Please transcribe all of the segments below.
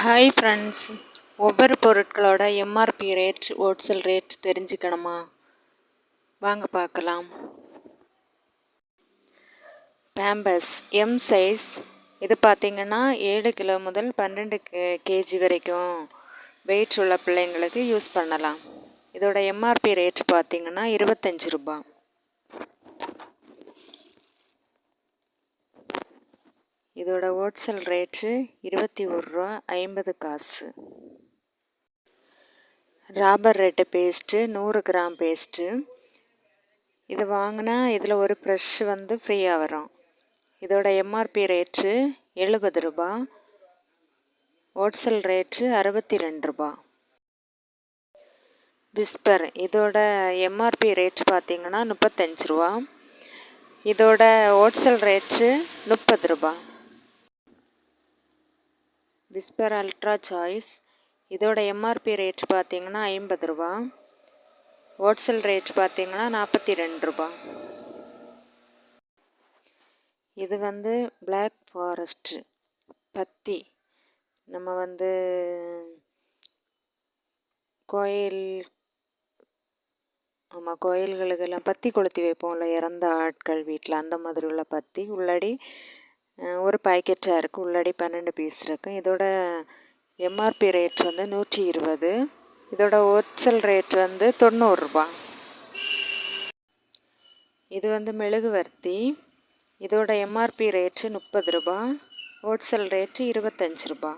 Hi friends ஒவ்வொரு பொருட்களோட MRP rate wholesale rate தெரிஞ்சுக்கணுமா? வாங்க பார்க்கலாம். பேம்பஸ் எம் சைஸ் இது பார்த்திங்கன்னா ஏழு கிலோ முதல் பன்னெண்டு கேஜி வரைக்கும் வெயிட் உள்ள பிள்ளைங்களுக்கு யூஸ் பண்ணலாம். இதோட எம்ஆர்பி ரேட் பார்த்திங்கன்னா இருபத்தஞ்சி ரூபா இதோட ஹோல்சேல் ரேட்டு இருபத்தி ஒரு ரூபா ஐம்பது காசு. ராபர் ரெட்டு பேஸ்ட்டு நூறு கிராம் பேஸ்ட்டு. இது வாங்கினா இதில் ஒரு ப்ரெஷ் வந்து ஃப்ரீயாக வரும். இதோட எம்ஆர்பி ரேட்டு எழுபது ரூபா ஹோல்சேல் ரேட்டு அறுபத்தி ரெண்டு ரூபா. விஸ்பர் இதோட எம்ஆர்பி ரேட் பார்த்திங்கன்னா முப்பத்தஞ்சு ரூபா. இதோட ஹோல்சேல் ரேட்டு முப்பது ரூபா. Whisper ultra choice. இதோட எம்ஆர்பி ரேட் பார்த்தீங்கன்னா ஐம்பது ரூபா. ஹோல்சேல் ரேட் பார்த்தீங்கன்னா நாற்பத்தி ரெண்டு ரூபா. இது வந்து பிளாக் ஃபாரஸ்ட்டு பத்தி. நம்ம வந்து கோயில் ஆமாம் கோயில்களுக்கெல்லாம் பத்தி கொளுத்தி வைப்போம்ல. இறந்த ஆட்கள் வீட்டில் அந்த மாதிரி உள்ள பத்தி உள்ளாடி. ஒரு பாக்கெட்டாக இருக்குது உள்ளாடி பன்னெண்டு பீஸ் இருக்குது இதோட எம்ஆர்பி ரேட் வந்து நூற்றி இருபது. இதோட ஹோல்சேல் ரேட் வந்து தொண்ணூறுரூபா இது வந்து மெழுகுவர்த்தி இதோட எம்ஆர்பி ரேட்டு முப்பது ரூபா. ஹோல்சேல் ரேட்டு இருபத்தஞ்சி ரூபா.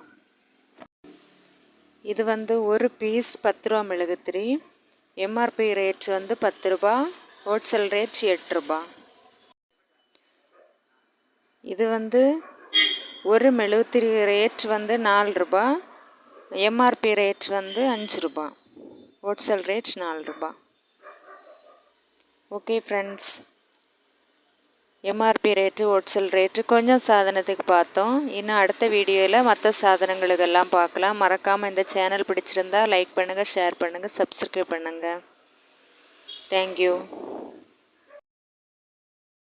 இது வந்து ஒரு பீஸ் பத்து ரூபா மெழுகுத்திரி. எம்ஆர்பி ரேட் வந்து பத்து ரூபா. ஹோல்சேல் ரேட் எட்டு ரூபா. இது வந்து ஒரு மெழுகுத்திரி ரேட் வந்து நாலு ரூபா எம்ஆர்பி ரேட் வந்து அஞ்சு ரூபா ஹோல்சேல் ரேட் நாலு ரூபா. Okay friends MRP rate wholesale rate கொஞ்சம் சாதனத்துக்கு பார்த்தோம். இன்னும் அடுத்த வீடியோவில் மற்ற சாதனங்களுக்கெல்லாம் பார்க்கலாம். மறக்காமல் இந்த சேனல் பிடிச்சிருந்தா லைக் பண்ணுங்கள் ஷேர் பண்ணுங்கள் சப்ஸ்கிரைப் பண்ணுங்கள் தேங்க்யூ